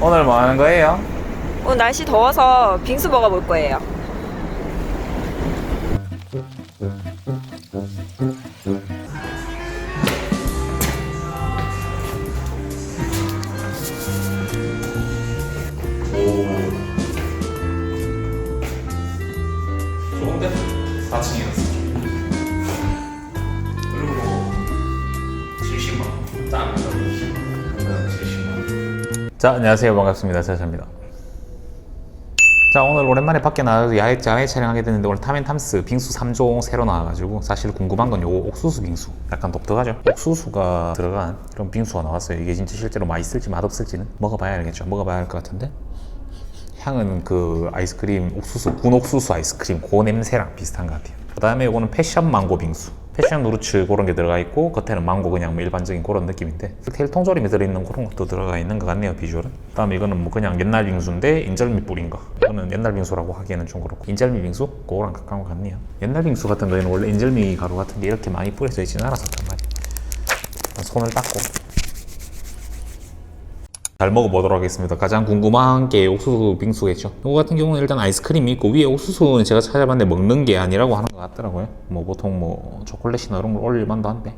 오늘 뭐 하는 거예요? 오늘 날씨 더워서 빙수 먹어볼 거예요. 자, 안녕하세요. 반갑습니다. 자자입니다. 자, 오늘 오랜만에 밖에 나가서 야외, 야외 촬영하게 됐는데 오늘 타멘탐스 빙수 3종 새로 나와가지고 사실 궁금한 건 요거 옥수수 빙수. 약간 독특하죠? 옥수수가 들어간 이런 빙수가 나왔어요. 이게 진짜 실제로 맛있을지 맛없을지는 먹어봐야 알겠죠. 먹어봐야 할 것 같은데. 향은 그 아이스크림 옥수수 군옥수수 아이스크림 그 냄새랑 비슷한 것 같아요 그 다음에 이거는 패션 망고 빙수 패션 누르츠 그런 게 들어가 있고 겉에는 망고 그냥 뭐 일반적인 그런 느낌인데 스케일 통조림에 들어있는 그런 것도 들어가 있는 것 같네요 비주얼은. 그 다음에 이거는 뭐 그냥 옛날 빙수인데 인절미 뿌린 거 이거는 옛날 빙수라고 하기에는 좀 그렇고 인절미 빙수? 그거랑 가까운 것 같네요. 옛날 빙수 같은 거에는 원래 인절미 가루 같은 게 이렇게 많이 뿌려져 있지는 않았었단 말이에요. 손을 닦고 잘 먹어보도록 하겠습니다. 가장 궁금한 게 옥수수 빙수겠죠. 이거 같은 경우는 일단 아이스크림이 있고 위에 옥수수는 제가 찾아봤는데 먹는 게 아니라고 하는 것 같더라고요. 뭐 보통 뭐 초콜릿이나 이런 걸 올릴만도 한데.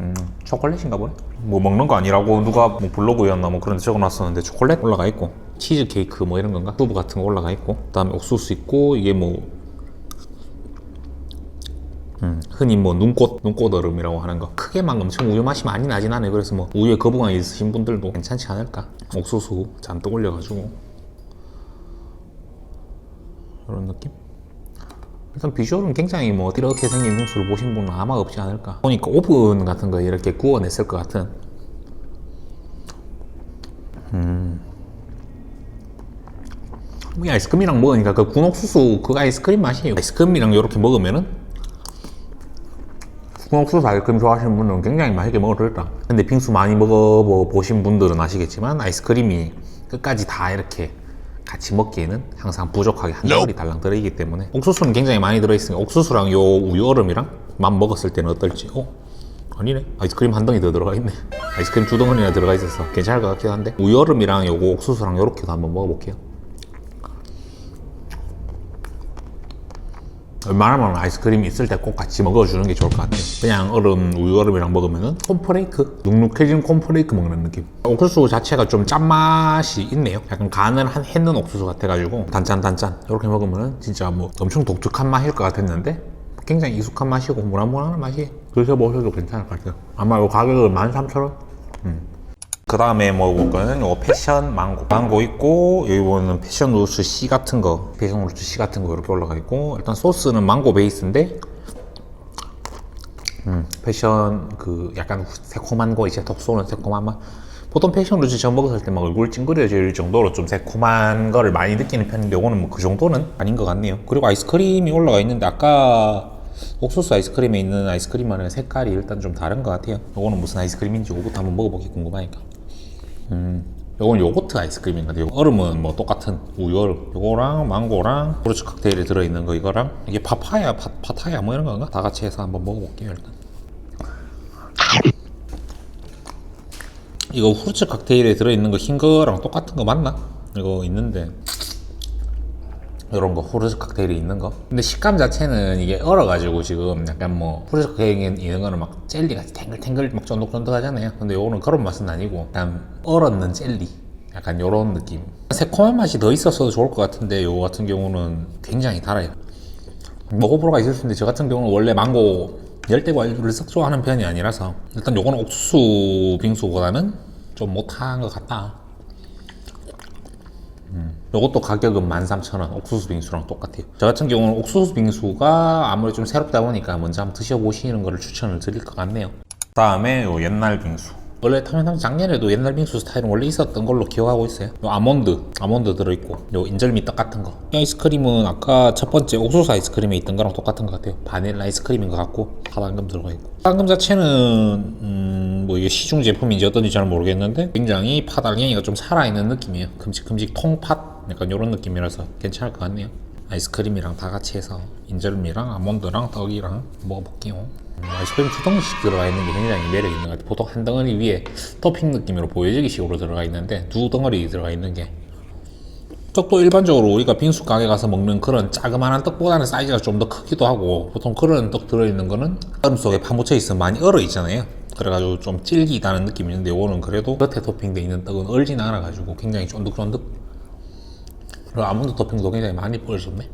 음, 초콜릿인가 보네. 뭐 먹는 거 아니라고 누가 뭐 블로그였나 뭐 그런 데 적어놨었는데 초콜릿 올라가 있고 치즈 케이크 뭐 이런 건가? 두부 같은 거 올라가 있고 그다음에 옥수수 있고 이게 뭐 음, 흔히 뭐 눈꽃 눈꽃 얼음이라고 하는 거. 크게 막 엄청 우유 맛이 많이 나진 않아요. 그래서 뭐 우유에 거부감 있으신 분들도 괜찮지 않을까. 옥수수 잔뜩 올려가지고. 이런 느낌? 일단 비주얼은 굉장히 뭐 이렇게 생긴 빙수를 보신 분은 아마 없지 않을까. 보니까 오븐 같은 거 이렇게 구워냈을 것 같은. 음. 이 아이스크림이랑 먹으니까 그 군옥수수 그 아이스크림 맛이에요. 아이스크림이랑 이렇게 먹으면은 옥수수 아이스크림 좋아하시는 분들은 굉장히 맛있게 먹어들었다. 근데 빙수 많이 먹어보신 분들은 아시겠지만 아이스크림이 끝까지 다 이렇게 같이 먹기에는 항상 부족하게 한 덩어리 달랑 들어있기 때문에 옥수수는 굉장히 많이 들어있으니까 옥수수랑 요 우유 얼음이랑 만 먹었을 때는 어떨지. 어? 아니네. 아이스크림 한 덩이 더 들어가 있네. 아이스크림 두 덩어리나 들어가 있어서 괜찮을 것 같기도 한데 우유 얼음이랑 요거 옥수수랑 요렇게도 한번 먹어볼게요 웬만하면 아이스크림이 있을 때 꼭 같이 먹어주는 게 좋을 것 같아요. 그냥 얼음, 우유 얼음이랑 먹으면은 콘프레이크, 눅눅해진 콘프레이크 먹는 느낌. 옥수수 자체가 좀 짠맛이 있네요. 약간 간을 한 했는 옥수수 같아가지고 단짠 단짠 이렇게 먹으면은 진짜 뭐 엄청 독특한 맛일 것 같았는데 굉장히 익숙한 맛이고 무난무난한 맛이 드셔보셔도 괜찮을 것 같아요. 아마 이 가격은 13,000원? 그 다음에 먹을 거는 요 패션 망고. 망고 있고 여기 보면 패션 루츠 C 같은 거 패션 루츠 C 같은 거 이렇게 올라가 있고 일단 소스는 망고 베이스인데 음, 패션 그 약간 새콤한 거 이제 톡 쏘는 새콤한 맛. 보통 패션 루즈 전 먹었을 때 막 얼굴 찡그려질 정도로 좀 새콤한 거를 많이 느끼는 편인데 요거는 뭐 그 정도는 아닌 것 같네요. 그리고 아이스크림이 올라가 있는데 아까 옥수수 아이스크림에 있는 아이스크림만의 색깔이 일단 좀 다른 것 같아요. 요거는 무슨 아이스크림인지 요것도 한번 먹어보기 궁금하니까 요건 요거트 아이스크림인 것 같아요. 얼음은 뭐 똑같은 얼음. 요거랑 망고랑 프루츠 칵테일에 들어있는 거 이거랑 이게 파파야, 파, 파타야 뭐 이런 건가? 다 같이 해서 한번 먹어볼게요 일단. 이거 후르츠 칵테일에 들어있는 거 흰 거랑 똑같은 거 맞나? 이거 있는데 이런 거 후르츠 칵테일이 있는 거? 근데 식감 자체는 이게 얼어가지고 지금 약간 뭐 후르츠 칵테일에 있는 거는 막 젤리 같이 탱글탱글 막 쫀득쫀득 하잖아요. 근데 요거는 그런 맛은 아니고 그냥 얼었는 젤리. 약간 요런 느낌. 새콤한 맛이 더 있었어도 좋을 것 같은데 요거 같은 경우는 굉장히 달아요. 먹어보러가 있을 수 있는데 저 같은 경우는 원래 망고 열대 과일을 썩 좋아하는 편이 아니라서 일단 요거는 옥수수 빙수보다는 좀 못한 것 같다 요것도 가격은 13,000원 옥수수 빙수랑 똑같아요. 저 같은 경우는 옥수수 빙수가 아무래도 좀 새롭다 보니까 먼저 한번 드셔보시는 거를 추천을 드릴 것 같네요. 다음에 요 옛날 빙수. 원래 타면 작년에도 옛날 빙수 스타일은 원래 있었던 걸로 기억하고 있어요. 요 아몬드 아몬드 들어있고 요 인절미 떡 같은 거이 아이스크림은 아까 첫 번째 옥수수 아이스크림에 있던 거랑 똑같은 것 같아요. 바닐라 아이스크림인 것 같고 파당금 들어가 있고. 파당금 자체는 음, 뭐 이게 시중 제품인지 어떤지 잘 모르겠는데 굉장히 파달갱이가 좀 살아있는 느낌이에요. 큼직큼직 통팥? 약간 이런 느낌이라서 괜찮을 것 같네요. 아이스크림이랑 다 같이 해서 인절미랑 아몬드랑 떡이랑 먹어볼게요. 음, 아이스크림 두 덩이씩 들어가 있는 게 굉장히 매력 있는 것 같아요. 보통 한 덩어리 위에 토핑 느낌으로 보여지기 식으로 들어가 있는데 두 덩어리 들어가 있는 게 떡도 일반적으로 우리가 빙수 가게 가서 먹는 그런 자그마한 떡보다는 사이즈가 좀 더 크기도 하고 보통 그런 떡 들어있는 거는 얼음 속에 파묻혀 있어 많이 얼어 있잖아요 그래가지고 좀 질기다는 느낌이 있는데 이거는 그래도 겉에 토핑돼 있는 떡은 얼진 않아가지고 굉장히 쫀득쫀득. 그리고 아몬드 토핑도 굉장히 많이 뿌려졌네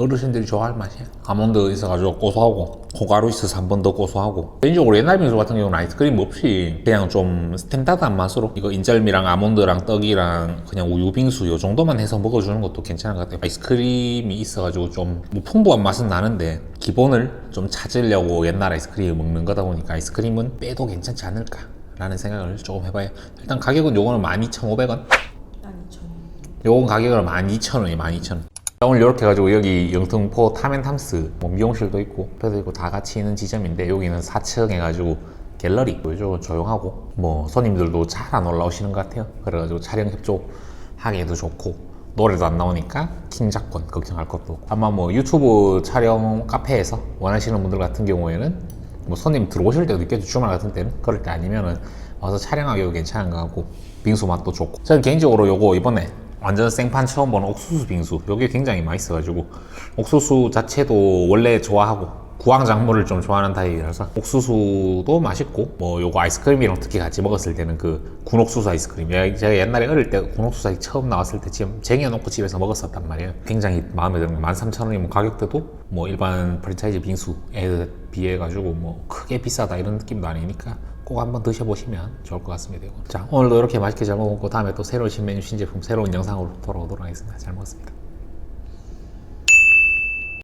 어르신들이 좋아할 맛이야. 아몬드 있어가지고 고소하고 고가루 있어서 한 번 더 고소하고 개인적으로 옛날 빙수 같은 경우는 아이스크림 없이 그냥 좀 스탠다드한 맛으로 이거 인절미랑 아몬드랑 떡이랑 그냥 우유 빙수 요 정도만 해서 먹어주는 것도 괜찮은 것 같아요. 아이스크림이 있어가지고 좀 뭐 풍부한 맛은 나는데 기본을 좀 찾으려고 옛날 아이스크림을 먹는 거다 보니까 아이스크림은 빼도 괜찮지 않을까 라는 생각을 조금 해봐요. 일단 가격은 요거는 12,500원 요건 가격은 12,000원이에요 12,000원 자, 오늘 이렇게 해가지고 여기 영등포 타멘탐스 뭐 미용실도 있고 그래도 있고 다 같이 있는 지점인데 여기는 4층 해가지고 갤러리 이쪽은 조용하고. 뭐 손님들도 잘 안 올라오시는 것 같아요. 그래가지고 촬영 협조하기에도 좋고. 노래도 안 나오니까 킹작권 걱정할 것도 없고. 아마 뭐 유튜브 촬영 카페에서 원하시는 분들 같은 경우에는 뭐 손님 들어오실 때도 있겠죠. 주말 같은 때는. 그럴 때 아니면은 와서 촬영하기도 괜찮은 것 같고. 빙수 맛도 좋고. 저는 개인적으로 요거 이번에 완전 생판 처음 보는 옥수수 빙수. 요게 굉장히 맛있어가지고. 옥수수 자체도 원래 좋아하고 구황작물을 좀 좋아하는 타입이라서 옥수수도 맛있고 뭐 요거 아이스크림이랑 특히 같이 먹었을 때는 그 군옥수수 아이스크림. 예, 제가 옛날에 어릴 때 군옥수수 처음 나왔을 때 지금 쟁여놓고 집에서 먹었었단 말이에요. 굉장히 마음에 드는 거 13,000원이면 가격대도 뭐 일반 프랜차이즈 빙수에 비해 가지고 뭐 크게 비싸다 이런 느낌도 아니니까 꼭 한번 드셔보시면 좋을 것 같습니다. 자 오늘도 이렇게 맛있게 잘 먹었고 다음에 또 새로운 신메뉴 신제품 새로운 영상으로 돌아오도록 하겠습니다. 잘 먹었습니다.